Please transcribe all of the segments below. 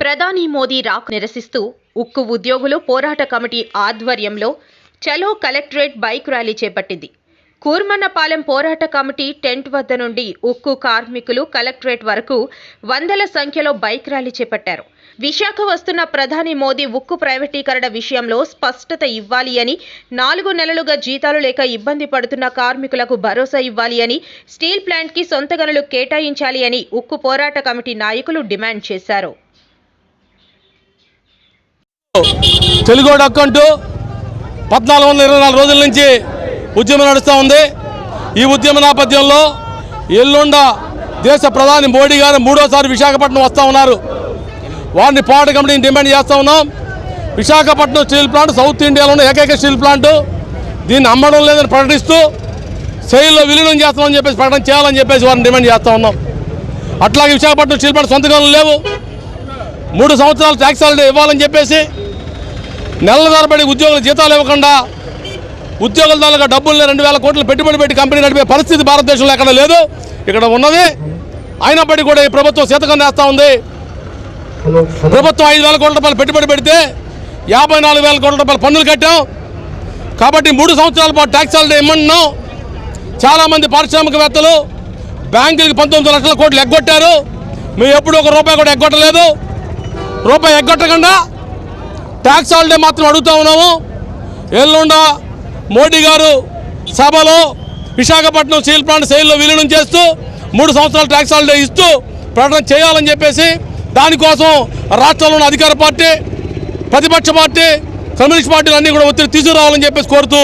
ప్రధాని మోదీ రాకు నిరసిస్తూ ఉక్కు ఉద్యోగులు పోరాట కమిటీ ఆధ్వర్యంలో చలో కలెక్టరేట్ బైక్ ర్యాలీ చేపట్టింది. కూర్మన్నపాలెం పోరాట కమిటీ టెంట్ వద్ద నుండి ఉక్కు కార్మికులు కలెక్టరేట్ వరకు వందల సంఖ్యలో బైక్ ర్యాలీ చేపట్టారు. విశాఖ వస్తున్న ప్రధాని మోదీ ఉక్కు ప్రైవేటీకరణ విషయంలో స్పష్టత ఇవ్వాలి అని నాలుగు నెలలుగా జీతాలు లేక ఇబ్బంది పడుతున్న కార్మికులకు భరోసా ఇవ్వాలి అని స్టీల్ ప్లాంట్కి సొంత గనులు కేటాయించాలి అని ఉక్కు పోరాట కమిటీ నాయకులు డిమాండ్ చేశారు. తెలుగోడు అక్కంటూ పద్నాలుగు వందల ఇరవై నాలుగు రోజుల నుంచి ఉద్యమం నడుస్తూ ఉంది. ఈ ఉద్యమ నేపథ్యంలో ఎల్లుండ దేశ ప్రధాని మోడీ గారు మూడోసారి విశాఖపట్నం వస్తూ ఉన్నారు. వారిని పోరాట కమిటీని డిమాండ్ చేస్తూ ఉన్నాం. విశాఖపట్నం స్టీల్ ప్లాంట్ సౌత్ ఇండియాలో ఉన్న ఏకైక స్టీల్ ప్లాంట్. దీన్ని అమ్మడం లేదని ప్రకటిస్తూ శైలిలో విలీనం చేస్తామని చెప్పేసి ప్రకటన చేయాలని చెప్పేసి వారిని డిమాండ్ చేస్తూ ఉన్నాం. అట్లాగే విశాఖపట్నం స్టీల్ ప్లాంట్ సొంతకాలం లేవు. మూడు సంవత్సరాలు ట్యాక్స్ హాలిడే ఇవ్వాలని చెప్పేసి నెలల తరబడి ఉద్యోగులు జీతాలు ఇవ్వకుండా ఉద్యోగుల తాలూకా డబ్బుల్ని రెండు వేల కోట్లు పెట్టుబడి పెట్టి కంపెనీ నడిపే పరిస్థితి భారతదేశంలో ఎక్కడ లేదు. ఇక్కడ ఉన్నది. అయినప్పటికీ కూడా ఈ ప్రభుత్వం శతకం వేస్తూ ఉంది. ప్రభుత్వం ఐదు వేల కోట్ల రూపాయలు పెట్టుబడి పెడితే యాభై నాలుగు వేల కోట్ల రూపాయలు పన్నులు కట్టాం. కాబట్టి మూడు సంవత్సరాల పాటు ట్యాక్స్ హాలిడే ఇమ్మంటున్నాం చాలామంది పారిశ్రామికవేత్తలు బ్యాంకులకి పంతొమ్మిది లక్షల కోట్లు ఎగ్గొట్టారు. మేము ఎప్పుడు ఒక రూపాయి కూడా ఎగ్గొట్టలేదు. రూపాయి ఎగ్గొట్టకుండా ట్యాక్స్ హాలిడే మాత్రం అడుగుతూ ఉన్నాము. ఎల్లుండ మోడీ గారు సభలో విశాఖపట్నం స్టీల్ ప్లాంట్ సెయిల్లో విలీనం చేస్తూ మూడు సంవత్సరాలు ట్యాక్స్ హాలిడే ఇస్తూ ప్రకటన చేయాలని చెప్పేసి దానికోసం రాష్ట్రంలో ఉన్న అధికార పార్టీ ప్రతిపక్ష పార్టీ కమ్యూనిస్ట్ పార్టీలు అన్నీ కూడా ఒత్తిడి తీసుకురావాలని చెప్పేసి కోరుతూ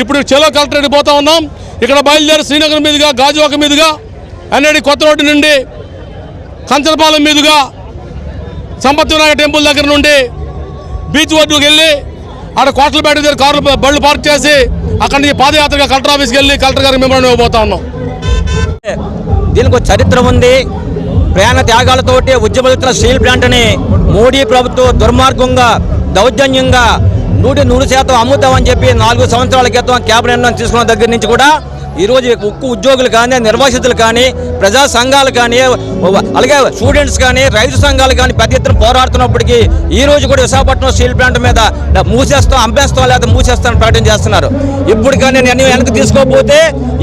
ఇప్పుడు చెలో కలెక్టరేట్ పోతా ఉన్నాం. ఇక్కడ బయలుదేరి శ్రీనగర్ మీదుగా గాజువాక మీదుగా అన్నడి కొత్త రోడ్డు నుండి కంచరపాలెం మీదుగా సంపత్ వినాయక టెంపుల్ దగ్గర నుండి బీచ్ ఒడ్డుకు వెళ్ళి ఆడ బయట దగ్గర కార్లు బళ్ళు పార్క్ చేసి అక్కడి నుంచి పాదయాత్రగా కలెక్టర్ ఆఫీస్కి వెళ్ళి కలెక్టర్ గారికి మేము ఇవ్వబోతా ఉన్నాం. దీనికి ఒక చరిత్ర ఉంది. ప్రాణ త్యాగాలతోటి ఉద్యమిస్తున్న స్టీల్ ప్లాంట్ని మోడీ ప్రభుత్వం దుర్మార్గంగా దౌర్జన్యంగా నూటి నూరు శాతం అమ్ముతామని చెప్పి నాలుగు సంవత్సరాల క్రితం క్యాబినెట్ నిర్ణయం తీసుకున్న దగ్గర నుంచి కూడా ఈరోజు ఉక్కు ఉద్యోగులు కానీ నిర్వాసితులు కానీ ప్రజా సంఘాలు కానీ అలాగే స్టూడెంట్స్ కానీ రైతు సంఘాలు కానీ పెద్ద ఎత్తున పోరాడుతున్నప్పటికీ ఈ రోజు కూడా విశాఖపట్నం స్టీల్ ప్లాంట్ మీద మూసేస్తాం అంపేస్తాం లేదా మూసేస్తాం ప్రకటన చేస్తున్నారు. ఇప్పుడు కానీ నేను వెనక్కి తీసుకోకపోతే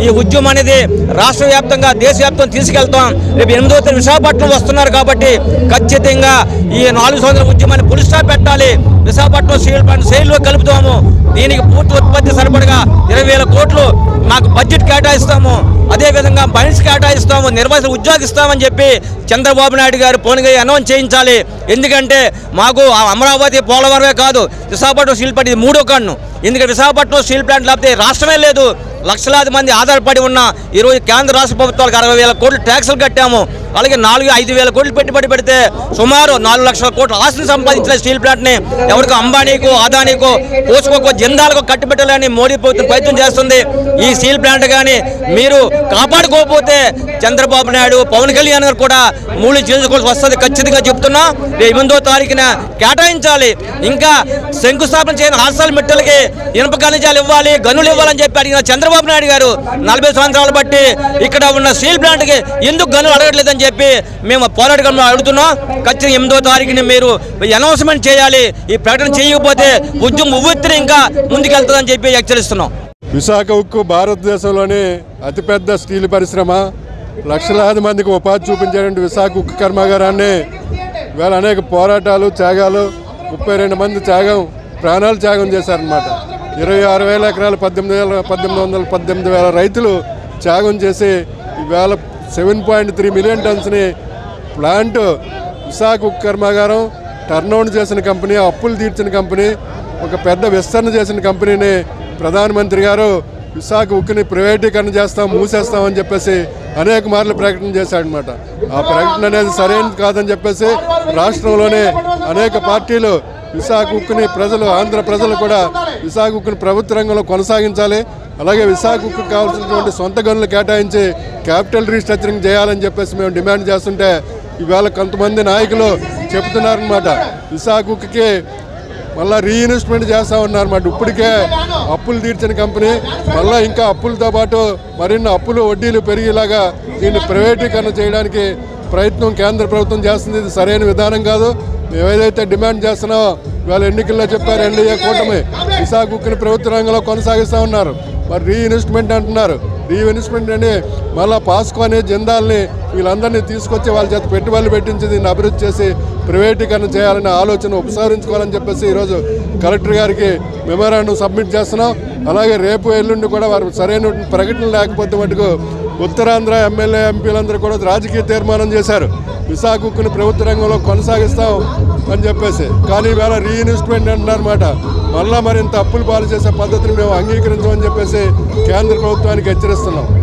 ఈ ఉద్యమం అనేది రాష్ట్ర వ్యాప్తంగా దేశవ్యాప్తంగా తీసుకెళ్తాం. రేపు ఎనిమిదో తేదీ విశాఖపట్నం వస్తున్నారు కాబట్టి ఖచ్చితంగా ఈ నాలుగు సంవత్సరాల ఉద్యమాన్ని పులిస్టాప్ విశాఖపట్నం స్టీల్ ప్లాంట్ శైలిలో కలుపుతాము. దీనికి పూర్తి ఉత్పత్తి సరిపడగా ఇరవై వేల కోట్లు మాకు బడ్జెట్ కేటాయిస్తాము. అదేవిధంగా మైన్స్ కేటాయిస్తాము. నిర్వాసిత ఉద్యోగిస్తామని చెప్పి చంద్రబాబు నాయుడు గారు పోనీ అనౌన్స్ చేయించాలి. ఎందుకంటే మాకు ఆ అమరావతి పోలవరమే కాదు విశాఖపట్నం స్టీల్ ప్లాంట్ ఇది మూడో కన్ను. ఎందుకంటే విశాఖపట్నం స్టీల్ ప్లాంట్ లేకపోతే రాష్ట్రమే లేదు. లక్షలాది మంది ఆధారపడి ఉన్న ఈరోజు కేంద్ర రాష్ట్ర ప్రభుత్వాలకు అరవై వేల కోట్లు ట్యాక్సులు కట్టాము. అలాగే నాలుగు ఐదు వేల కోట్లు పెట్టుబడి పెడితే సుమారు నాలుగు లక్షల కోట్ల ఆస్తిని సంపాదించిన స్టీల్ ప్లాంట్ని ఎవరికి అంబానీకో అదానీకో పోసుకోకో జిందాలకు కట్టుబెట్టాలని మోడీ ప్రభుత్వం ప్రయత్నం చేస్తుంది. ఈ స్టీల్ ప్లాంట్ కానీ మీరు కాపాడుకోకపోతే చంద్రబాబు నాయుడు పవన్ కళ్యాణ్ గారు కూడా మూడు చేసుకోవాల్సి వస్తుంది ఖచ్చితంగా చెప్తున్నా. ఎనిమిదో తారీఖున కేటాయించాలి. ఇంకా శంకుస్థాపన చేయని హాస్టల్ మిట్టలకి ఇనుప ఖనిజాలు ఇవ్వాలి గనులు ఇవ్వాలని చెప్పి అడిగిన చంద్రబాబు నాయుడు గారు నలభై సంవత్సరాలు బట్టి ఇక్కడ ఉన్న స్టీల్ ప్లాంట్కి ఎందుకు గనులు అడగట్లేదని చెప్పి మేము పోరాటంలో అడుగుతున్నాం. ఖచ్చితంగా ఎనిమిదో తారీఖుని మీరు అనౌన్స్మెంట్ చేయాలి. ఈ ప్రకటన చేయకపోతే ఉద్యమం ఉవ్వెత్తున ఇంకా ముందుకెళ్తుందని చెప్పి హెచ్చరిస్తున్నాం. విశాఖ ఉక్కు భారతదేశంలోని అతిపెద్ద స్టీల్ పరిశ్రమ. లక్షలాది మందికి ఉపాధి చూపించేటువంటి విశాఖ ఉక్కు కర్మాగారాన్ని వేళ అనేక పోరాటాలు త్యాగాలు ముప్పై రెండు మంది త్యాగం ప్రాణాలు త్యాగం చేశారనమాట ఇరవై ఆరు వేల ఎకరాలు పద్దెనిమిది వేల పద్దెనిమిది వందల పద్దెనిమిది వేల రైతులు త్యాగం చేసి ఈవేళ సెవెన్ పాయింట్ త్రీ మిలియన్ టన్స్ని ప్లాంట్ విశాఖ ఉక్కు కర్మాగారం టర్నౌండ్ చేసిన కంపెనీ అప్పులు తీర్చిన కంపెనీ ఒక పెద్ద విస్తరణ చేసిన కంపెనీని ప్రధానమంత్రి గారు విశాఖ ఉక్కుని ప్రైవేటీకరణ చేస్తాం మూసేస్తామని చెప్పేసి అనేక మార్లు ప్రకటన చేశాడనమాట ఆ ప్రకటన అనేది సరైనది కాదని చెప్పేసి రాష్ట్రంలోనే అనేక పార్టీలు విశాఖ ఉక్కుని ప్రజలు ఆంధ్ర ప్రజలు కూడా విశాఖ ఉక్కుని ప్రభుత్వ రంగంలో కొనసాగించాలి. అలాగే విశాఖ ఉక్కు కావాల్సినటువంటి సొంత గనులు కేటాయించి క్యాపిటల్ రీస్ట్రక్చరింగ్ చేయాలని చెప్పేసి మేము డిమాండ్ చేస్తుంటే ఈవేళ కొంతమంది నాయకులు చెప్తున్నారనమాట విశాఖ ఉక్కుకి మళ్ళీ రీఇన్వెస్ట్మెంట్ చేస్తూ ఉన్నారన్నమాట. ఇప్పటికే అప్పులు తీర్చిన కంపెనీ మళ్ళీ ఇంకా అప్పులతో పాటు మరిన్ని అప్పులు వడ్డీలు పెరిగేలాగా దీన్ని ప్రైవేటీకరణ చేయడానికి ప్రయత్నం కేంద్ర ప్రభుత్వం చేస్తుంది. ఇది సరైన విధానం కాదు. మేము ఏదైతే డిమాండ్ చేస్తున్నామో ఇవాళ ఎన్నికల్లో చెప్పారు ఎన్డీఏ కూటమి విశాఖ ఉక్కుని ప్రభుత్వ రంగంలో కొనసాగిస్తూ ఉన్నారు. మరి రీఇన్వెస్ట్మెంట్ అంటున్నారు. రీఇన్వెస్ట్మెంట్ అని మళ్ళీ పాస్కో అనే జిందాల్ని వీళ్ళందరినీ తీసుకొచ్చి వాళ్ళ చేత పెట్టుబడులు పెట్టించి దీన్ని అభివృద్ధి చేసి ప్రైవేటీకరణ చేయాలనే ఆలోచన ఉపసంహరించుకోవాలని చెప్పేసి ఈరోజు కలెక్టర్ గారికి మెమోరాండం సబ్మిట్ చేస్తున్నాం. అలాగే రేపు ఎల్లుండి కూడా వారు సరైన ప్రకటన లేకపోతే మటుకు ఉత్తరాంధ్ర ఎమ్మెల్యే ఎంపీలందరూ కూడా రాజకీయ తీర్మానం చేశారు. విశాఖకుని ప్రభుత్వ రంగంలో కొనసాగిస్తాం అని చెప్పేసి. కానీ ఈవేళ రీఇన్వెస్ట్మెంట్ అంటున్నారన్నమాట మళ్ళీ మరింత అప్పులు పాలు చేసే పద్ధతిని మేము అంగీకరించమని చెప్పేసి కేంద్ర ప్రభుత్వానికి హెచ్చరిస్తున్నాం